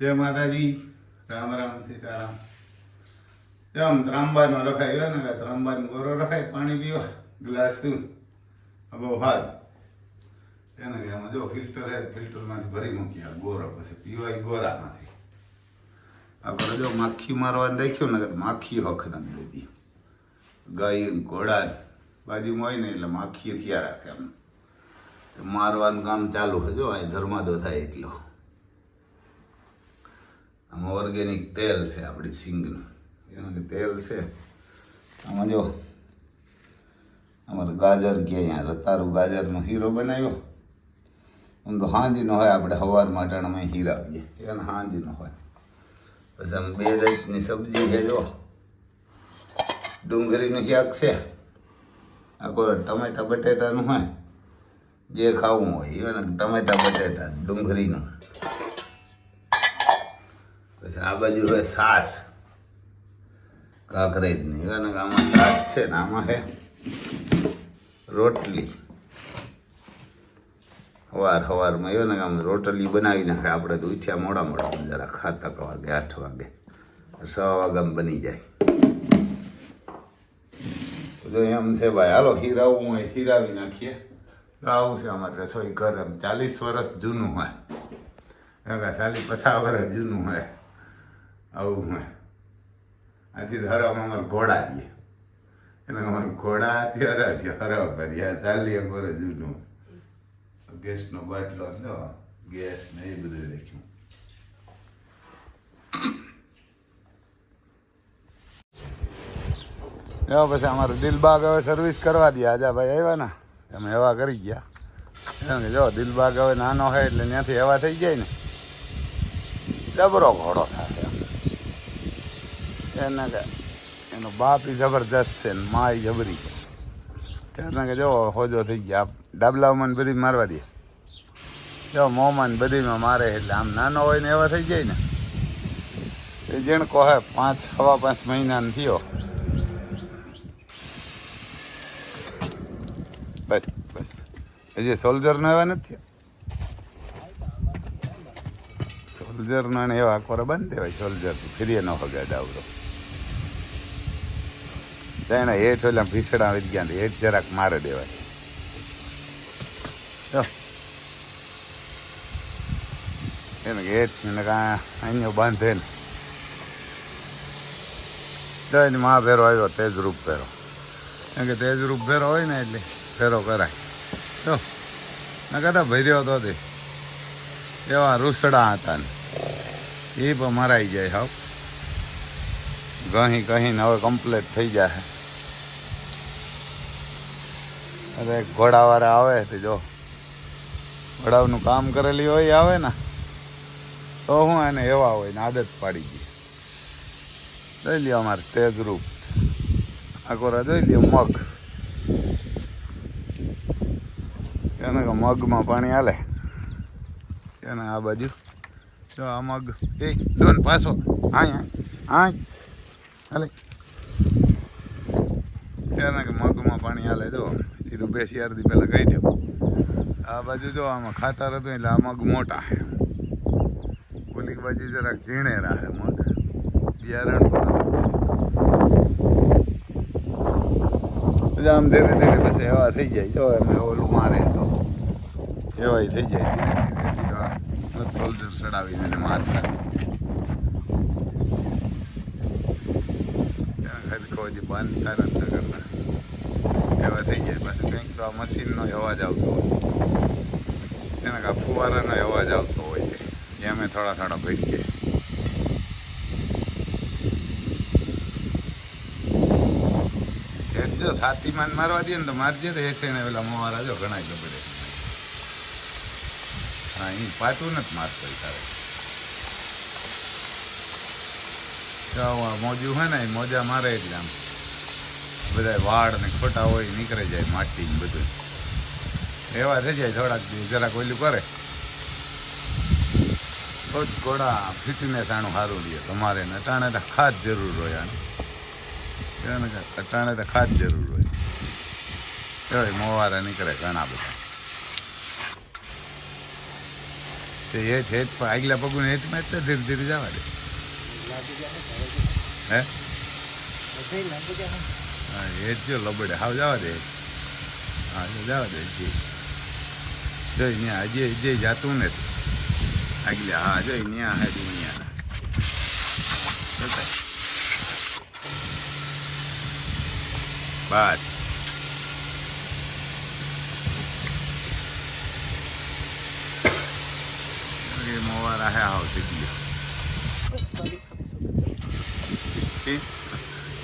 જય માતાજી. રામ રામ, સીતારામ. એમ ત્રાંબાનો રખાય ને કે ત્રાંબાનો ગોરો રખાય, પાણી પીવા, ગ્લાસ બહુ હાલ એને કે એમાં જો ફિલ્ટર હે, ફિલ્ટરમાંથી ભરી મૂક્યા ગોરા પછી પીવાય ગોરામાંથી. આપણે જો માખી મારવાનું રાખ્યું ને માખી હખ નથી દેતી ગાય ઘોડા બાજુમાં હોય ને એટલે માખી થયા રાખે એમ. મારવાનું કામ ચાલુ હજો અહીં ધર્માદો થાય એટલો. આમાં ઓર્ગેનિક તેલ છે આપણી સિંગનું એનું કે તેલ છે, આમાં જો અમારે ગાજર કે અહીંયા રતારું ગાજરનો હીરો બનાવ્યો. આમ તો હાંજીનો હોય, આપણે સવાર માટાણામાં હીરાવીએ એને હાંજીનો હોય. પછી આમ બે જાતની સબ્જી છે જો. ડુંગળીનું શાક છે. આ કોર ટમેટા બટેટાનું હોય. જે ખાવું હોય એને ટમેટા બટેટા, ડુંગળીનું. પછી આ બાજુ હોય સાસ. કાંકરેજની. અને આમાં સાસ છે ને, આમાં હે રોટલી. સવાર સવારમાં એવો ને, આમ રોટલી બનાવી નાખે. આપણે તો ઉઠ્યા મોડા મોડા જરા ખાતા વાગે, આઠ વાગે. છ વાગ્યામાં બની જાય. બધું એમ છે ભાઈ, હાલો, હીરાવું હોય, હીરાવી નાખીએ. તો આવું છે અમારે રસોઈ ઘર. એમ ચાલીસ વર્ષ જૂનું હોય. ચાલીસ પચાસ વર્ષ જૂનું હોય. આવું હોય. આથી હરામાં અમારે ઘોડા રહીએ. એને અમારે ઘોડા આથી હરાવીએ. હરાવ કરીએ ચાલીએ વર્ષ જૂનું. ગેસનો બાટલો દો ગેસ ને એ બધું રાખ્યું. એવા પછી અમારું દિલબાગ હવે સર્વિસ કરવા દે. આજા ભાઈ આવ્યા ને. અમે એવા કરી ગયા. એમ કે જો, દિલબાગ હવે નાનો હોય એટલે ત્યાંથી એવા થઈ જાય ને. જબરો ઘોડો થાય એને કે એનો બાપ એ જબરદસ્ત છે ને મા એ જબરી. છે એને કે જો હોજો થઈ ગયા. ડાબલાઓમાં બધી મારવા દે. જો મોમાં બધીમાં મારે એટલે આમ નાનો હોય ને એવા થઈ જાય ને. એ જેણ કહે પાંચ સવા પાંચ મહિનાનો થયો. બસ બસ. હજી સોલ્જરનો એવા નથી સોલ્જરનો એવા કોરે બંધ દેવાય સોલ્જર ફેરીએ ન હગાડ આવડો તેને હેઠ ઓલા ભીસડા આવી ગયા હેઠ જરાક મારે દેવાય. જો. એને હેઠ ને અહીંયા બાંધે ને. તો એની મા ભેરો આવ્યો, તેજ રૂપ ભેરો. કેમ કે તેજ રૂપ ભેરો હોય ને એટલે ફેરો કરાય. તો ના કહેતા ભર્યો તો તે. એવા રૂસડા હતા ને. એ પણ મરાઈ જાય, હાવ. ઘણી કહીને હવે કમ્પ્લીટ થઈ જાય અરે ઘોડાવાળા આવે તે જો. ઘોડાનું કામ કરેલી હોય આવે ને, તો હું એને એવા હોય ને આદત પાડી ગઈ જોઈ લ્યો અમારે તેજ રૂપ. આકોરા જોઈ લ્યો મગ. એને કે મગમાં પાણી હાલે. એને આ બાજુ, જો આ મગ. એ ડોન પાછો. હા હા હાલે. એને કે મગમાં પાણી હાલે, જો. એ અડધી પહેલાં કહી દઉં આ બાજુ જો આમાં ખાતર હતું એટલે આ મગ મોટા ઓલી બાજુ જરાક ઝીણે રાહે મગ. બિયારણ આમ ધીરે ધીરે પછી એવા થઈ જાય. જો એમ ઓલું મારે તો. એવાય થઈ જાય ધીરે ધીરે. આ સોલ્જર ચડાવીને એને મારતા. હજી બંધ થાય કરતા. થઈ જાય. પાછું કંઈક તો આ મશીનનો અવાજ આવતો હોય. એને કા ફુવારાનો અવાજ આવતો હોય. છે એમે થોડા થોડા ભટકે. હેઠ જો છાતીમાં માન મારવા દે ને તો મારજે તો હેઠે ને પેલા મોવારા જો ઘણા ગબડે. હા એ પાટું નથી મારતો તારે. આ મોજું હોય ને એ મોજા મારે એટલે આમ. બધા વાળ ને ખોટા હોય નીકળે જાય માટી ને બધું. એવા થઈ જાય થોડાક જરાક ઓલું કરે. તો જ ઘોડા ફિટનેસ આનું સારું રહે. તમારે ને અટાણે તો ખાસ જરૂર હોય આને. અટાણે તો ખાસ જરૂર હોય. એવા મોવારા નીકળે ઘણા બધા. તે હેઠ હેઠ પણ આગલા પગુને હેત જ તો ધીરે ધીરે જવા દે. હે? હા હેઠ જો લબડે. હાવ જવા દે. હા જો જવા દે જી જો ત્યાં હજી હજી જાતું ને. આગલે, હા જો ત્યાં હાજી ત્યાં બસ મોવા રાહે આવશે ગયો ઠીક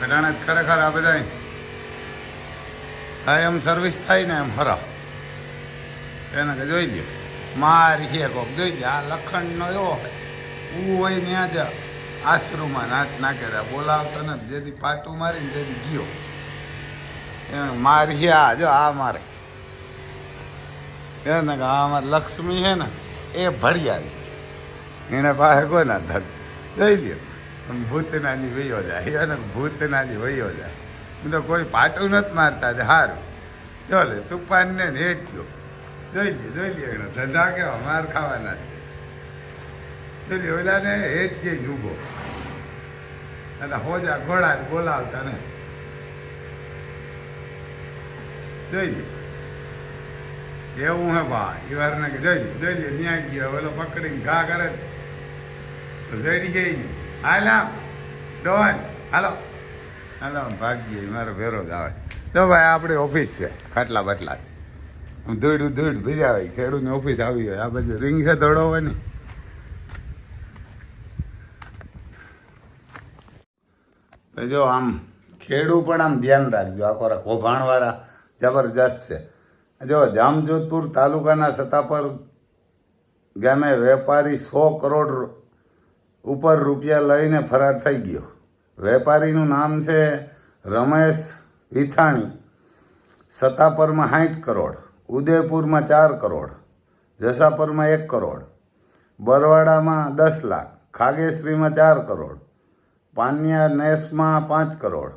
ઘટાણે ખરેખર આ બધા કાયમ સર્વિસ થાય ને એમ હરા એને કે જોઈ લ્યો, મારી છે કોક, જોઈ લે આ લખણનો એવો હોય. હું હોય ત્યાં જ આશરૂમાં નાટ નાખે તા બોલાવતો ને જેથી પાટું મારીને તેથી ગયો. એને મારી આ, જો આ મારે. એને કે આ મારે લક્ષ્મી છે ને, એ ભળિયાવી એને પાસે કોઈ ના ધક જોઈ લ્યો. ભૂતનાજી વયો જાય અને ભૂતનાજી વયો જાય. હું તો કોઈ પાટું નથી મારતા જ હારું. જો લે, તુફાનને ને હેઠ ગયો જોઈ લે જોઈ લે એનો ધંધા કેવા, માર ખાવાના છે. જોઈ ઓલાને હેટ જઈને ઊભો અને હોજા ઘોડા બોલાવતા ને જોઈ લે. એવું હે બા એ વારને જોઈ લે જોઈ લે, ન્યાય ગયો, ઓલો પકડીને ઘા કરે તો જડી ગઈ હાલ. ડોન હાલો. હાલો ભાગ્ય મારો ભેરો જ આવે. તો ભાઈ, આપણી ઓફિસ છે, ખાટલા બાટલા. ધૂળ ધૂળ ભીજાવે, ખેડૂતની ઓફિસ આવી હોય. આ બધું રીંગ છે ને તો જો આમ ખેડૂ પણ આમ ધ્યાન રાખજો. આ કોરા કૌભાંડવાળા જબરજસ્ત છે. જો જામજોધપુર તાલુકાના સત્તાપર ગામે વેપારી સો કરોડ ઉપર રૂપિયા લઈને ફરાર થઈ ગયો. વેપારીનું નામ છે રમેશ વિથાણી. સત્તાપરમાં સાઠ કરોડ, ઉદયપુરમાં ચાર કરોડ, જસાપરમાં એક કરોડ, બરવાડામાં દસ લાખ, ખાગેશ્રીમાં ચાર કરોડ, પાનિયા નેસમાં પાંચ કરોડ,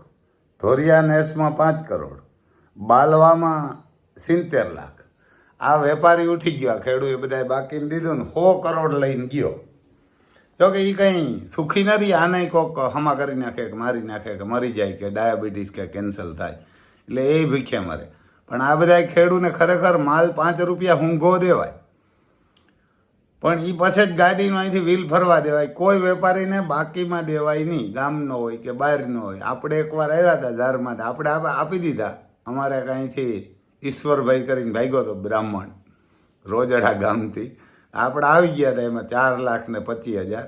ધોરિયા નેસમાં પાંચ કરોડ, બાલવામાં સિત્તેર લાખ. આ વેપારી ઉઠી ગયો, આ ખેડૂએ બધાએ બાકીને દીધું ને સો કરોડ લઈને ગયો. જો કે એ કંઈ સુખી નથી, આને કોક હમા કરી નાખે કે મારી નાખે કે મરી જાય કે ડાયાબિટીસ કે કેન્સલ થાય. એટલે એ ભીખે મરે. પણ આ બધા ખેડૂને ખરેખર માલ પાંચ રૂપિયા ઊંઘો દેવાય. પણ એ પાસે જ ગાડીનું અહીંથી વ્હીલ ફરવા દેવાય. કોઈ વેપારીને બાકીમાં દેવાય નહીં. ગામનો હોય કે બહારનો હોય. આપણે એકવાર આવ્યા હતા ઝારમાં આપણે આપ- દીધા. અમારે કાંઈથી ઈશ્વરભાઈ કરીને ભાગ્યો હતો બ્રાહ્મણ. રોજડા ગામથી. આપણે આવી ગયા હતા એમાં ચાર લાખ ને પચીસ હજાર.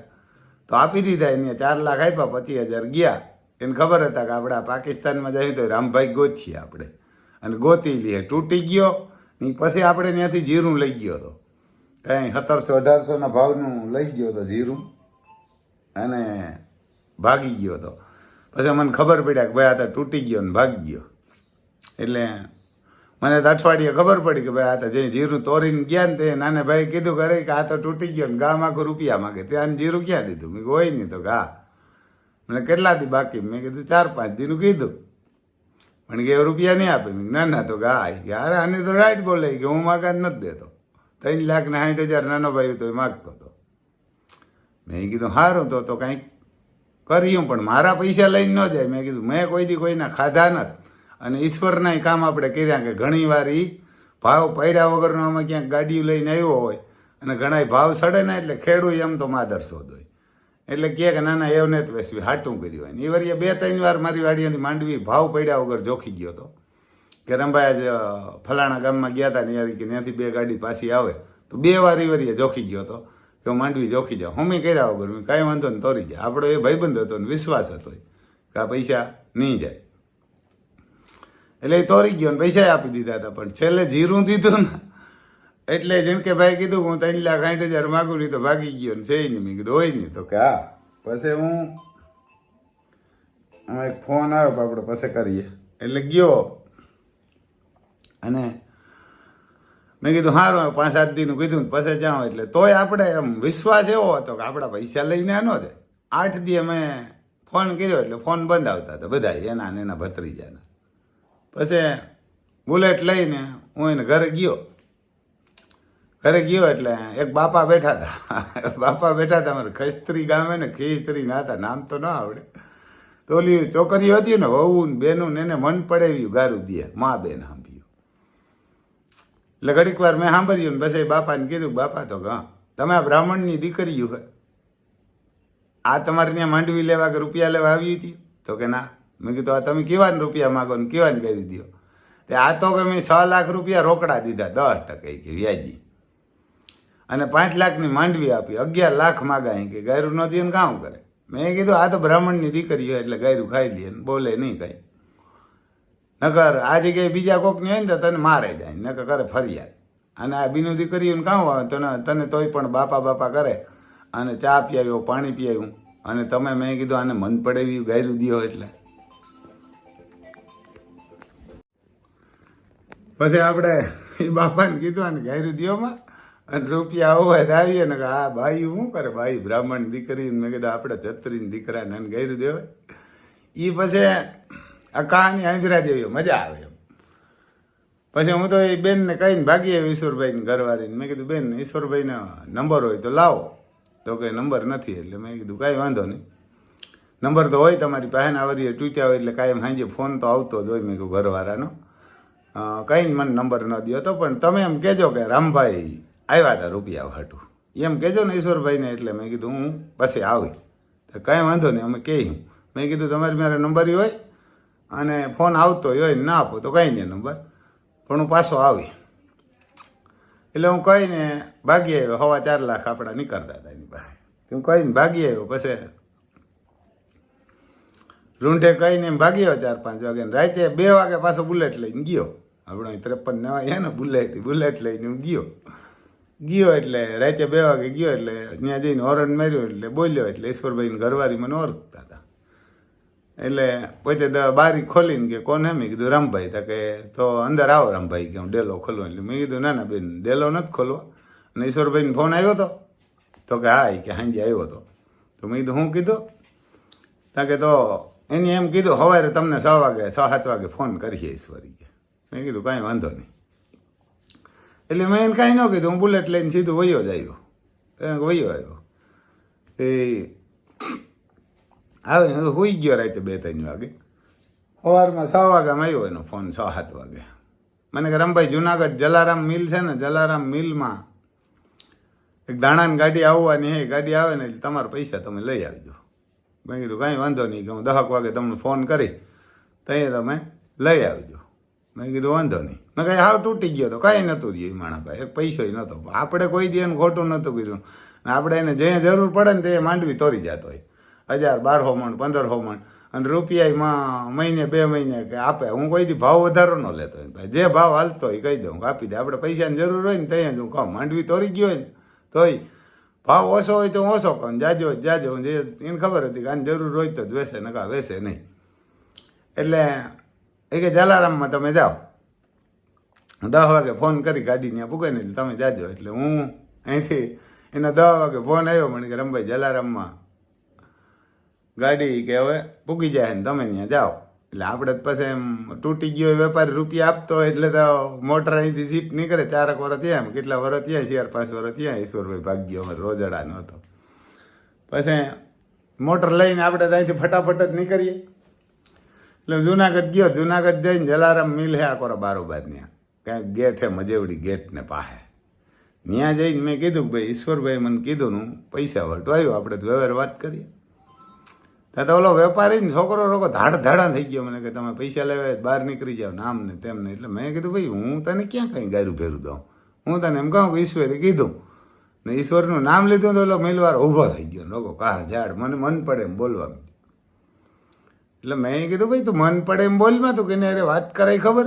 તો આપી દીધા એને ચાર લાખ આપ્યા, પચીસ હજાર ગયા. એને ખબર હતા કે આપણે પાકિસ્તાનમાં જઈએ તો રામભાઈ ગોતીએ આપણે. અને ગોતી લઈએ તૂટી ગયો. ને પછી આપણે ત્યાંથી જીરું લઈ ગયો હતો. કંઈ સત્તરસો અઢારસોના ભાવનું લઈ ગયો હતો જીરું. અને ભાગી ગયો હતો. પછી મને ખબર પડ્યા કે ભાઈ આ તો તૂટી ગયો ને ભાગી ગયો. એટલે મને તો અઠવાડિયે ખબર પડી કે ભાઈ આ તો જે જીરું તોરીને ગયા ને તે નાને ભાઈ કીધું કરે કે આ તો તૂટી ગયો ને ગામ આખું રૂપિયા માગે. ત્યાં જીરું ક્યાં દીધું? મેં હોય નહીં તો ગા મને કેટલા દી બાકી? મેં કીધું, ચાર પાંચ દીનું કીધું. પણ કે રૂપિયા નહીં આપે. મેં ના ના, તો ગા યાર આને તો રાઈટ બોલે. કે, હું માગા નથી દેતો. ત્રણ લાખ ને સાઠ હજાર નાનો ભાઈ તો એ માગતો હતો. મેં કીધું સારું તો તો કંઈક કર્યું પણ મારા પૈસા લઈને ન જાય. મેં કીધું, મેં કોઈ દી કોઈના ખાધા નથી. અને ઈશ્વરના કામ આપણે કર્યા કે ઘણી વાર એ ભાવ પડ્યા વગરનો અમે ક્યાંક ગાડીઓ લઈને આવ્યો હોય અને ઘણા ભાવ સડે ને એટલે ખેડૂત એમ તો માદરસો હોય. એટલે કે ના ના એવું નથી બેસવી હાટું કર્યું હોય. એ વરીએ બે ત્રણ વાર મારી વાડીઓની માંડવી, ભાવ પડ્યા વગર જોખી ગયો હતો. કે રંભાઈ ફલાણા ગામમાં ગયા હતા ને યાર કે ત્યાંથી બે ગાડી પાછી આવે. તો બે વાર એ વરીએ જોખી ગયો હતો કે હું માંડવી જોખી જાઉં. હોમી કર્યા વગર મેં કાંઈ વાંધો ને તોરી જાય. આપણો એ ભાઈબંધ હતો ને વિશ્વાસ હતો કે આ પૈસા નહીં જાય. એટલે એ તોરી ગયો ને પૈસા આપી દીધા હતા, પણ છેલ્લે જીરું દીધું ને, એટલે જેમ કે ભાઈ કીધું હું ત્રણ લાખ સાઠ હજાર માગું નહીં તો ભાગી ગયો ને, છે નહીં? મેં કીધું, હોય નહીં. તો કે, હા. પછી હું અમે એક ફોન આવ્યો આપણે પછી કરીએ. એટલે ગયો. અને મેં કીધું સારું પાંચ સાત દીનું કીધું પછી જાઉં. એટલે તોય આપણે એમ વિશ્વાસ એવો હતો કે આપણા પૈસા લઈને આનો છે આઠ દી અમે ફોન કર્યો, એટલે ફોન બંધ આવતા હતા બધા એના ને એના ભત્રીજાના. પછી બુલેટ લઈને હું એને ઘરે ગયો. ઘરે ગયો એટલે એક બાપા બેઠા હતા. બાપા બેઠા હતા અમારે ખસ્ત્રી ગામે ને ખીસ્ત્રી ના હતા, નામ તો ના આવડે. તો ઓલી છોકરીઓ હતી ને વહુ ને બેનું ને એને મન પડે એવું ગારું દે, મા બેન સાંભળ્યું. એટલે ઘડીક વાર મેં સાંભળ્યું ને પછી બાપાને કીધું, બાપા, તો હા તમે આ બ્રાહ્મણની દીકરી હોય આ તમારે ત્યાં માંડવી લેવા કે રૂપિયા લેવા આવી હતી તો કે, ના. મેં કીધું, આ તમે કેવા રૂપિયા માગો ને કેવા કરી દો તે આ તો કે મેં છ લાખ રૂપિયા રોકડા દીધા, દસ ટકા કે વ્યાજી. અને પાંચ લાખની માંડવી આપી, અગિયાર લાખ માગા કે ગાયરું નથી એને કામ કરે? મેં કીધું, આ તો બ્રાહ્મણની દીકરી હોય એટલે ગાયરું ખાઈ લે બોલે નહીં કાંઈ. નકર આ જગ્યાએ બીજા કોકની હોય ને તો તને મારે જાય, નકર કરે ફરિયાદ. અને આ બીનું દીકરીઓને કામ આવે, તને તને તોય પણ બાપા બાપા કરે. અને ચા પીવ્યો પાણી પીવ્યું અને તમે મેં કીધું, આને મન પડે એવું ગાયરું દ્યો એટલે. પછી આપણે એ બાપાને કીધું આને ગાયરું દ્યોમાં અને રૂપિયા હોય તો આવીએ ને કે આ ભાઈ શું કરે? ભાઈ બ્રાહ્મણ દીકરી મેં કીધું આપણે છત્રીને દીકરાને ને ઘેરું દેવાય. એ પછી આ કહાની આંભરા જેવી, મજા આવે એમ. પછી હું તો એ બેનને કહીને ભાગીએ ઈશ્વરભાઈને ઘરવાળીને. મેં કીધું, બેન, ઈશ્વરભાઈનો નંબર હોય તો લાવો. તો કે નંબર નથી, એટલે મેં કીધું, કાંઈ વાંધો નહીં. નંબર તો હોય તમારી પાસે આવરીએ આવરી તૂટ્યા હોય એટલે કાયમ સાંજે ફોન તો આવતો જ હોય મેં કીધું, ઘરવાળાનો. કંઈ મને નંબર ન દો તો, પણ તમે એમ કહેજો કે રામભાઈ આવ્યા હતા રૂપિયા હાટું એમ કહેજો ને ઈશ્વરભાઈને એટલે મેં કીધું, હું પછી આવી. કાંઈ વાંધો નહીં, અમે કહ્યું મેં કીધું, તમારી મારે નંબર હોય અને ફોન આવતો હોય ના આપો તો કંઈ નહીં નંબર પણ હું પાછો આવી. એટલે હું કહીને ભાગી આવ્યો, હવા ચાર લાખ આપણા નીકળતા હતા એની પાસે. હું કહીને ભાગી આવ્યો, પછી રૂંઢે કહીને ભાગી આવ્યો ચાર પાંચ વાગે રાતે બે વાગે પાછો બુલેટ લઈને ગયો. આપણો ત્રેપન નવા છે ને બુલેટ બુલેટ લઈને હું ગયો. ગયો એટલે રાતે બે વાગે ગયો એટલે ત્યાં જઈને હોરન માર્યો એટલે બોલ્યો એટલે ઈશ્વરભાઈને ઘરવાળી મને ઓળખતા હતા. એટલે પોતે બારી ખોલીને કે કોને? મેં કીધું, રામભાઈ. તા કે, તો અંદર આવો રામભાઈ, કે હું ડેલો ખોલવા એટલે મેં કીધું, ના ના, બેન, ડેલો નથી ખોલવો. અને ઈશ્વરભાઈને ફોન આવ્યો હતો તો કે, હા કે સાંજે આવ્યો હતો તો મેં કીધું, હું કીધું? તા કે, તો એની એમ કીધું સવારે તમને છ વાગે, છ, સાત વાગે ફોન કરીએ ઈશ્વરી. મેં કીધું, કાંઈ વાંધો નહીં. એટલે મેં એને કાંઈ ન કીધું, હું બુલેટ લઈને સીધું વયો જ આવ્યો. વયો આવ્યો. એ આવે ને હોઈ ગયો રાતે બે, ત્રણ વાગે. સવારમાં છ વાગ્યામાં આવ્યો એનો ફોન છ, સાત વાગે. મને કે, રમભાઈ, જુનાગઢ જલારામ મિલ છે ને, જલારામ મિલમાં એક દાણાની ગાડી આવવાની હે ગાડી આવે ને એટલે તમારા પૈસા તમે લઈ આવજો. મેં કીધું, કાંઈ વાંધો નહીં, કે હું દહક વાગે તમને ફોન કરી ત્યાં તમે લઈ આવજો. મેં કીધું, વાંધો નહીં. મેં કાંઈ હાવ તૂટી ગયો તો કાંઈ નહોતું જોયું માણાભાઈ પૈસો નહોતો. આપણે કોઈ દી ખોટું નહોતું કર્યું. આપણે એને જે જરૂર પડે ને તે માંડવી તોરી જતો હોય. હજાર, બારસો મણ, પંદરસો મણ. અને રૂપિયામાં મહિને, બે મહિને કે આપે. હું કોઈ દી ભાવ વધારો ન લેતો હોય. ભાઈ, જે ભાવ હાલતો હોય કહી દઉં. આપી દે. આપણે પૈસાની જરૂર હોય ને ત્યાં જ હું કહું. માંડવી તોરી ગયો હોય ને તોય. ભાવ ઓછો હોય તો હું ઓછો કહું. જાજો જાજો. જે એને ખબર હતી કે આની જરૂર હોય તો જ વેસે નકા વેસે નહીં. એટલે એ કે જલારામમાં તમે જાઓ. દસ વાગે ફોન કરી ગાડી ત્યાં પૂગે ને એટલે તમે જાજો. એટલે હું અહીંથી એનો દસ વાગે ફોન આવ્યો મને કે રમભાઈ જલારામમાં ગાડી કે હવે પૂગી જાય ને તમે ત્યાં જાઓ. એટલે આપણે પાસે એમ તૂટી ગયો વેપારી રૂપિયા આપતો એટલે તો મોટર અહીંથી જીપ નીકળે. ચારક વર્ષ ત્યાં કેટલા વર્ષ ત્યાં ચાર પાંચ વર્ષ ત્યાં ઈશ્વરભાઈ ભાગ્યો, અમારે રોજડા નહોતો પછી મોટર લઈને આપણે અહીંથી ફટાફટ જ નીકળીએ. એટલે જુનાગઢ ગયો, જુનાગઢ જઈને જલારામ મિલ હે આકોરા બારોબાર ત્યાં કાંઈક ગેટ હે, મજેવડી ગેટ ને પાસે ત્યાં જઈને મેં કીધું કે ભાઈ ઈશ્વરભાઈ મને કીધું નું, પૈસા વટવાયું આપણે તો વ્યવહાર વાત કરીએ. ત્યાં તો ઓલો વેપારી છોકરો રોકો ધાડ ધાડા થઈ ગયો. મને કે તમે પૈસા લેવા બહાર નીકળી જાઓ, નામ ને તેમને એટલે મેં કીધું, ભાઈ, હું તને ક્યાં કંઈ ગાયરું ફેરું દઉં? હું તને એમ કહું કે ઈશ્વરે કીધું. ને ઈશ્વરનું નામ લીધું તો ઓલો મિલવાર ઊભો થઈ ગયો. લોકો કાર ઝાડ, મને મન પડે એમ બોલવા એટલે મેં કીધું, ભાઈ, તું મન પડે એમ બોલમાં તું કે અરે, વાત કરાય ખબર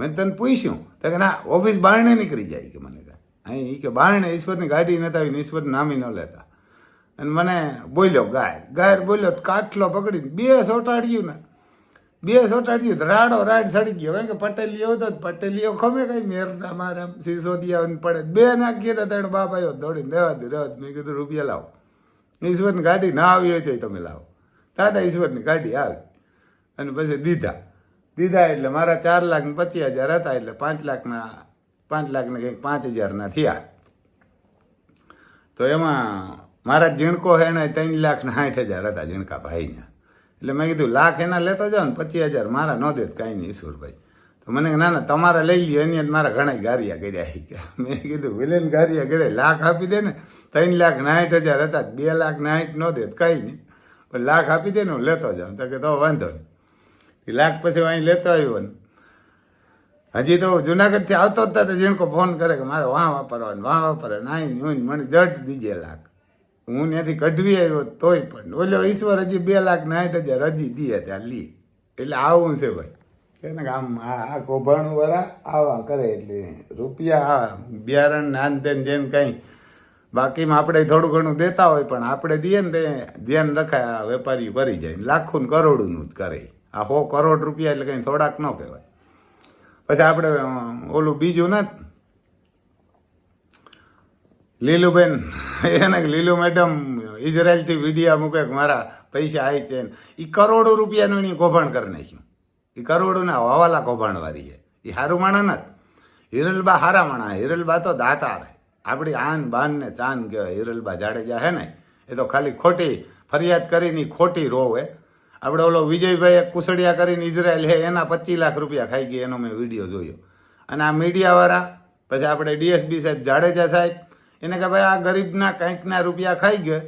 મેં તને પૂછ્યું. તો કે, ના, ઓફિસ બારણે નીકળી જાય. કે મને અહીં એ કે બારણે ઈશ્વરની ગાડી નતા આવીને ઈશ્વર નામી ન લેતા. અને મને બોલ્યો ગાય ગાય બોલ્યો, કાટલો પકડીને બે સોટાડ્યું ને. બે સોટાડ્યું રાડો રાડ સડી ગયો. કારણ કે પટેલીઓ હતો પટેલીઓ ખમે કઈ મેરના મારા સિસોદિયા પડે. બે નાખીએ તો તેનો બાપ આવ્યો દોડીને રહેવા દે રહેવા મેં કીધું, રૂપિયા લાવો. ઈશ્વરની ગાડી ના આવી હોય તો તમે લાવો. દાદા ઈશ્વરની ગાડી આવી અને પછી દીધા. દીધા એટલે મારા ચાર લાખને પચીસ હજાર હતા એટલે પાંચ લાખના પાંચ લાખને કંઈક પાંચ હજારના થયા. તો એમાં મારા ઝીણકો હે ને ત્રણ લાખ ને સાઠ હજાર હતા ઝીણકા ભાઈના. એટલે મેં કીધું, લાખ એના લેતો જાઓ ને પચીસ હજાર, મારા ન દેત કાંઈ નહીં ઈશ્વરભાઈ. તો મને ના ના, તમારે લઈ લ્યો, એની અંદર મારા ઘણા ગારિયા કર્યા કે મેં કીધું, વિલેન ગારિયા કરે લાખ આપી દે ને, ત્રણ લાખ ને સાઠ હજાર હતા, બે લાખ ને સાઠ ન દે તો કાંઈ નહીં. પણ લાખ આપી દે ને હું લેતો જાઉં. તો કે તો વાંધો નહીં. લાખ પછી અહીં લેતો આવ્યો ને. હજી તો જુનાગઢથી આવતો જ તો જીણકો ફોન કરે કે મારે વાં વાપરવાનું વાં વાપરવાનું. આઈ હું મને જટ દીજે લાખ. હું ત્યાંથી કઢવી આવ્યો તોય પણ. ઓલો ઈશ્વર હજી બે લાખ નાઠ હજાર હજી દીએ ત્યાં લી. એટલે આવું છે ભાઈ. કે આમ આ કૌભાંડું વાળા આવા કરે એટલે રૂપિયા આ બિયારણ નાન તેન જેમ કંઈ બાકીમાં આપણે થોડું ઘણું દેતા હોય, પણ આપણે દઈએ ને તે ધ્યાન રખાય, આ વેપારી ભરી જાય લાખો ને કરોડોનું જ કરે. આ હો કરોડ રૂપિયા એટલે કંઈ થોડાક ન કહેવાય. પછી આપણે ઓલું બીજું ને? લીલુબેન, એને લીલુ મેડમ, ઇઝરાયલથી વિડીયા મૂકે મારા પૈસા આવી તે એ કરોડો રૂપિયાનું એની કૌભાંડ કરી નાખ્યું. એ કરોડોના હવાલા કૌભાંડવાળી છે. એ સારું માણા નથી. હિરલબા હારા માણા હિરલબા તો દાતા રહે આપણી આન બાન ને ચાંદ કહેવાય હિરલબા જાડેજા હે ને, એ તો ખાલી ખોટી ફરિયાદ કરીને ખોટી રોવે. આપણે ઓલો વિજયભાઈ કુસડિયા કરીને ઇઝરાયલ હે, એના પચીસ લાખ રૂપિયા ખાઈ ગયા, એનો મેં વીડિયો જોયો. અને આ મીડિયાવાળા, પછી આપણે ડીએસબી સાહેબ જાડેજા સાહેબ, એને કે ભાઈ આ ગરીબના કંઈકના રૂપિયા ખાઈ ગયા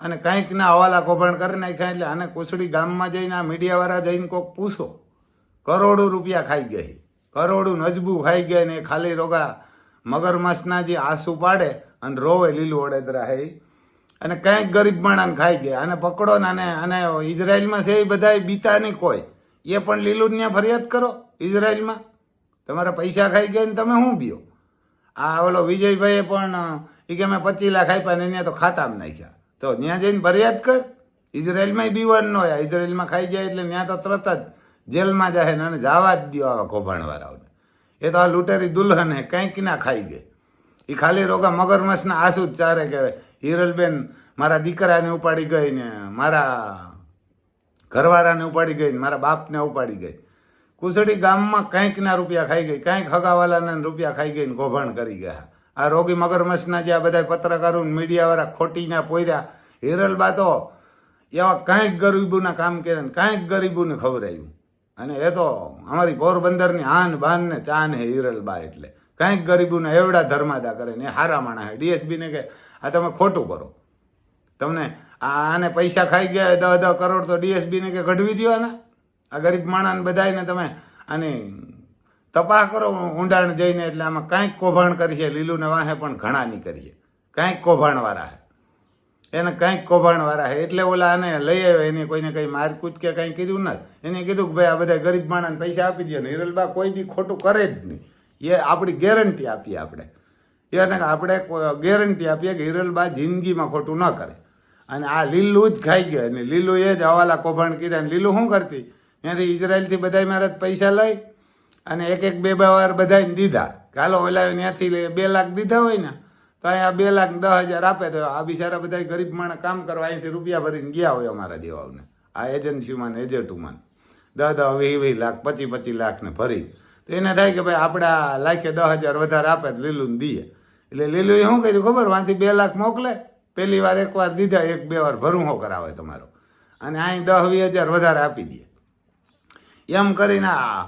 અને કંઈકના હવાલા કૌભાંડ કરી નાખ્યા એટલે આને કુસડી ગામમાં જઈને આ મીડિયાવાળા જઈને કોઈક પૂછો, કરોડો રૂપિયા ખાઈ ગઈ કરોડું નજબું ખાઈ ગયા ને ખાલી રોગા મગરમચ્છના જે આંસુ પાડે અને રોવે લીલું ઓડેદરા હે. અને કંઈક ગરીબ માણસને ખાઈ ગયા. અને પકડો ને અને અને ઇઝરાયલમાં છે એ બધા બીતા નહીં કોઈ. એ પણ લીલું ત્યાં ફરિયાદ કરો ઇઝરાયલમાં તમારા પૈસા ખાઈ ગયા ને તમે શું બીઓ? આ ઓલો વિજયભાઈએ પણ એ કે મેં પચીસ લાખ આપ્યા ને ત્યાં તો ખાતામાં નાખ્યા. તો ત્યાં જઈને ફરિયાદ કર. ઇઝરાયલમાં બીવાનું ન હોય. ઇઝરાયલમાં ખાઈ જાય એટલે ત્યાં તો તરત જ જેલમાં જાય ને અને જવા જ દો આવા કૌભાંડવાળાઓને. એ તો આ લૂંટેરી દુલ્હન કંઈક ના ખાઈ ગઈ. એ ખાલી રોગા મગરમચ્છના આંસુ જ ચારે કહેવાય. હિરલબેન મારા દીકરાને ઉપાડી ગઈ ને મારા ઘરવાળાને ઉપાડી ગઈ ને મારા બાપને ઉપાડી ગઈ. કુસડી ગામમાં કંઈક ના રૂપિયા ખાઈ ગઈ. કંઈક હગાવાલાના રૂપિયા ખાઈ ગઈ ને ગોભણ કરી ગયા. આ રોગી મગરમચ્છના જે આ બધા પત્રકારો મીડિયાવાળા ખોટીના પોર્યા હિરલબા તો એવા કાંઈક ગરીબોના કામ કર્યા ને કાંઈક ગરીબોને ખવડાવ્યું. અને એ તો અમારી પોરબંદરની આન બાન ને ચાન હે હિરલબા એટલે. કાંઈક ગરીબોને એવડા ધર્માદા કરે ને હારા માણા ડીએસબીને કે, આ તમે ખોટું કરો. તમને આને પૈસા ખાઈ ગયા દસ દસ કરોડ તો ડીએસબીને કે કઢવી દો આના. આ ગરીબ માણસને બધાને તમે આની તપાસ કરો ઊંડાણ જઈને એટલે આમાં કાંઈક કૌભાંડ કરીએ. લીલું ને વાહે પણ ઘણા નહીં કરીએ. કાંઈક કૌભાંડવાળા હે. એને કાંઈક કૌભાંડવાળા છે. એટલે ઓલા આને લઈ આવ્યો, એને કોઈને કંઈ મારકૂટ કે કંઈ કીધું ના એને કીધું કે ભાઈ, આ બધા ગરીબ માણસને પૈસા આપી દે ને. હિરલબા કોઈ બી ખોટું કરે જ નહીં. એ આપણી ગેરંટી આપીએ આપણે. એને આપણે ગેરંટી આપીએ કે હિરલબા જિંદગીમાં ખોટું ન કરે. અને આ લીલું જ ખાઈ ગયો. અને લીલું એ જ હવાલા કૌભાંડ કર્યા. લીલું શું કરતી? ત્યાંથી ઇઝરાયલથી બધા મારા પૈસા લઈ અને એક એક બે બે વાર બધાને દીધા. ચાલો ઓલા ત્યાંથી બે લાખ દીધા હોય ને. તો અહીંયા બે લાખ દસ હજાર આપે તો આ બિચારા બધા ગરીબ માણસ કામ કરવા અહીંથી રૂપિયા ભરીને ગયા હોય અમારા જેવાઓને આ એજન્સીમાં ને એજન્ટોમાં દસ દસ, વીસ વીસ લાખ, પચીસ પચીસ લાખ ને ભરી. તો એને થાય કે ભાઈ આપણે આ લાખે દસ હજાર વધારે આપે તો લીલું દઈએ. એટલે લીલું શું કહ્યું ખબર? વાંથી બે લાખ મોકલે, પહેલી વાર એક વાર દીધા, એક બે વાર ભરું હો કરાવે તમારો? અને અહીં દસ વીસ હજાર વધારે આપી દે. એમ કરીને આ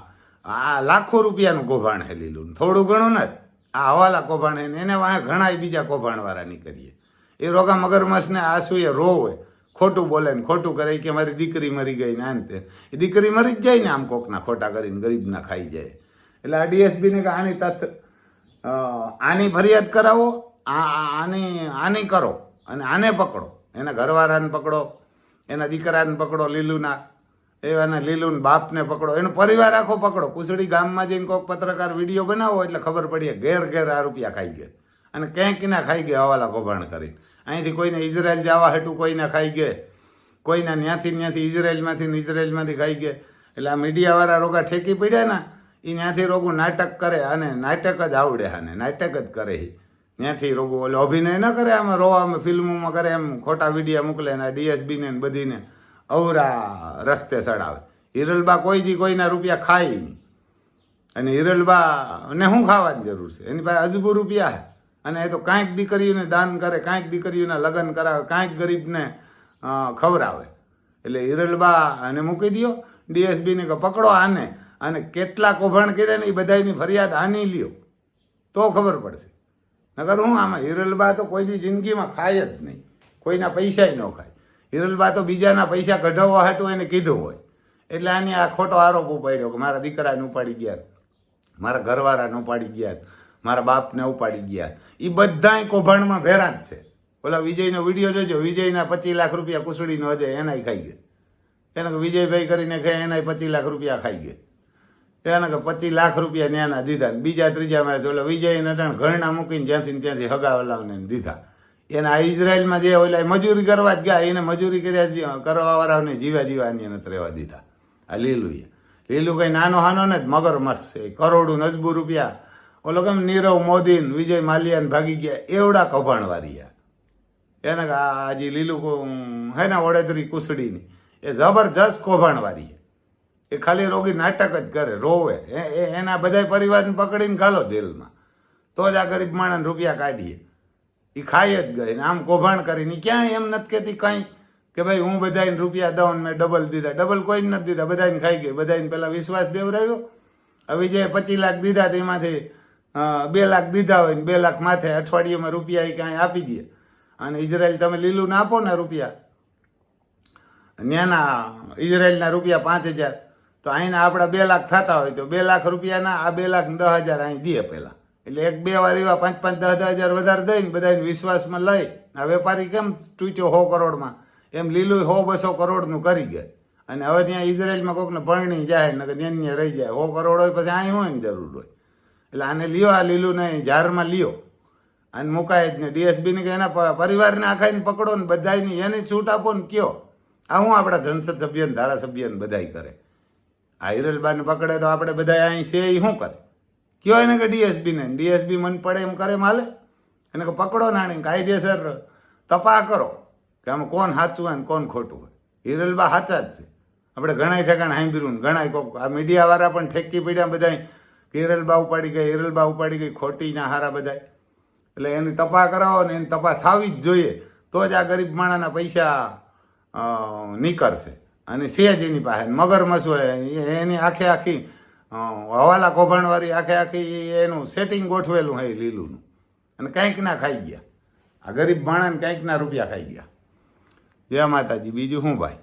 આ લાખો રૂપિયાનું કૌભાંડ હે લીલું થોડું ઘણું ને આ હવાલા કૌભાંડ એને વાંહે ઘણા બીજા કૌભાંડવાળા નીકળીએ. એ રોગા મગરમચ્છને આંસુએ રોવે. ખોટું બોલે ને ખોટું કરે કે મારી દીકરી મરી ગઈ ને આને તે. એ દીકરી મરી જ જાય ને આમ કોકના ખોટા કરીને ગરીબના ખાઈ જાય. એટલે આ ડીએસબીને કે આની તથ આની ફરિયાદ કરાવો આ- આની આની કરો અને આને પકડો. એના ઘરવાળાને પકડો, એના દીકરાને પકડો, લીલુના. એવાના લીલુન બાપને પકડો, એનો પરિવાર આખો પકડો. કુસડી ગામમાં જઈને કોઈક પત્રકાર વીડિયો બનાવો એટલે ખબર પડી ઘેર ઘેર આ રૂપિયા ખાઈ ગયા. અને ક્યાંક ના ખાઈ ગયા હવાલા કૌભાંડ કરી. અહીંથી કોઈને ઇઝરાયલ જવા હેઠું કોઈને ખાઈ ગયા. કોઈના ત્યાંથી ત્યાંથી ઇઝરાયલમાંથી ને ઇઝરાયલમાંથી ખાઈ ગયા. એટલે આ મીડિયાવાળા રોગા ઠેકી પડ્યા ને એ ત્યાંથી રોગું નાટક કરે અને નાટક જ આવડે આને, નાટક જ કરે એ ત્યાંથી રોગો ઓલો અભિનય ન કરે આમાં, રોવામાં, ફિલ્મોમાં કરે એમ ખોટા વીડિયો મોકલે ને ડીએસબીને બધીને. અવરા રસ્તે ચડાવે હિરલબા કોઈ દી કોઈના રૂપિયા ખાય નહીં. અને હિરલબા ને શું ખાવાની જરૂર છે? એની પાસે અજબુ રૂપિયા છે. અને એ તો કાંઈક દીકરીઓને દાન કરે, કાંઈક દીકરીઓને લગ્ન કરાવે, કાંઈક ગરીબને ખવરાવે એટલે હિરલબા અને મૂકી દો ડીએસબીને કે પકડો આને. અને કેટલા કૌભાંડ કર્યા ને એ બધાની ફરિયાદ આની લ્યો. તો ખબર પડશે. નકર હું આમાં હિરલબા તો કોઈ દી જિંદગીમાં ખાય જ નહીં. કોઈના પૈસાય ન ખાય. હિરલબા તો બીજાના પૈસા કઢાવવા હાટું એને કીધું હોય. એટલે આની આ ખોટો આરોપ ઉપાડ્યો કે મારા દીકરાને ઉપાડી ગયા. મારા ઘરવાળાને ઉપાડી ગયા. મારા બાપને ઉપાડી ગયા. એ બધાય કૌભાંડમાં ભેરા જ છે. ઓલા વિજયનો વીડિયો જોજો. વિજયના પચીસ લાખ રૂપિયા કુસડીનો હજે એનાય ખાઈ ગયા. એને કે વિજયભાઈ કરીને ખાય, એનાય પચીસ લાખ રૂપિયા ખાઈ ગયા. એને કે પચીસ લાખ રૂપિયા ન્યાના દીધા બીજા ત્રીજા મારે તો ઓલા વિજય અટાણ ઘરણા મૂકીને જ્યાંથી ત્યાંથી હગાવલાવને દીધા. એને આ ઇઝરાયલમાં જે ઓલા મજૂરી કરવા જ ગયા, એને મજૂરી કર્યા જ કરવા વાળાને જીવા જીવા એની નથી રહેવા દીધા. આ લીલું એ લીલું કઈ નાનો હાનો ને જ, મગર મસ્ત છે. કરોડું નજબુ રૂપિયા. ઓલો કેમ નીરવ મોદી વિજય માલ્યા ને ભાગી ગયા. એવડા કૌભાંડવાળી આ. એને હજી લીલું હે ને વડોદરી કુસડીની, એ જબરજસ્ત કૌભાંડવાળી એ ખાલી રોગી નાટક જ કરે, રોવે. એના બધા પરિવારને પકડીને ગાલો જેલમાં. તો જ આ ગરીબ માણસ રૂપિયા કાઢીએ. એ ખાઈ જ ગઈ ને આમ કૌભાંડ કરીને. ક્યાંય એમ નથી કહેતી કાંઈ કે ભાઈ હું બધાને રૂપિયા દઉં મેં ડબલ દીધા. ડબલ કોઈ નથી દીધા. બધાને ખાઈ ગઈ. બધાને પહેલાં વિશ્વાસ દેવરાવ્યો હવે જે પચીસ લાખ દીધા તેમાંથી બે લાખ દીધા હોય ને બે લાખ માથે અઠવાડિયામાં રૂપિયા એ કાંઈ આપી દે. અને ઇઝરાયલ તમે લીલું ના આપો ને રૂપિયા. ન્યાના ઇઝરાયલના રૂપિયા પાંચ હજાર. તો અહીંના આપણા બે લાખ થતા હોય તો બે લાખ રૂપિયાના, આ બે લાખ દસ હજાર અહીં દે પહેલા. એટલે એક બે વાર એવા પાંચ પાંચ દસ દસ હજાર વધારે દઈને બધાને વિશ્વાસમાં લઈ. આ વેપારી કેમ તૂટ્યો સો કરોડમાં? એમ લીલું સો બસો કરોડનું કરી ગયા. અને હવે ત્યાં ઇઝરાયલમાં કોઈકને પરણી જાય, નકર ન્યન્ય રહી જાય. સો કરોડ હોય પછી અહીં હોય ને જરૂર હોય. એટલે આને લ્યો આ લીલું ને ઝારમાં લ્યો. અને મુકાય જ ને. ડીએસબીને કે એના પરિવારને આખાઈને પકડો ને બધાની એની છૂટ આપો ને કયો. આ હું આપણા સંસદ સભ્યને, ધારાસભ્યને બધાય કરે. આ હિરલબાને પકડે તો આપણે બધા અહીં છે એ શું કરે? કયો એને કે ડીએસબીને ડીએસબી મન પડે એમ કરે માલે એને કે પકડો નાણી કાયદેસર તપા કરો કે આમાં કોણ સાચું હોય ને કોણ ખોટું હોય. હિરલબા સાચા જ છે. આપણે ઘણા ઠેકાણ સાંભળ્યું ને ઘણા કોક આ મીડિયાવાળા પણ ઠેકી પડ્યા બધા હિરલબા ઉપાડી ગઈ હિરલબા ઉપાડી ગઈ, ખોટી ના હારા બધા એટલે એની તપા કરાવો ને એની તપા થવી જ જોઈએ. તો જ આ ગરીબ માણાના પૈસા નીકળશે. અને સેજ એની પાસે. મગરમસ હોય એની આખે આખી હવાલા કૌભાંડવાળી આખે આખી એનું સેટિંગ ગોઠવેલું હોય લીલુંનું. અને કંઈક ના ખાઈ ગયા. આ ગરીબ માણાને કંઈક ના રૂપિયા ખાઈ ગયા. જય માતાજી, બીજું શું ભાઈ?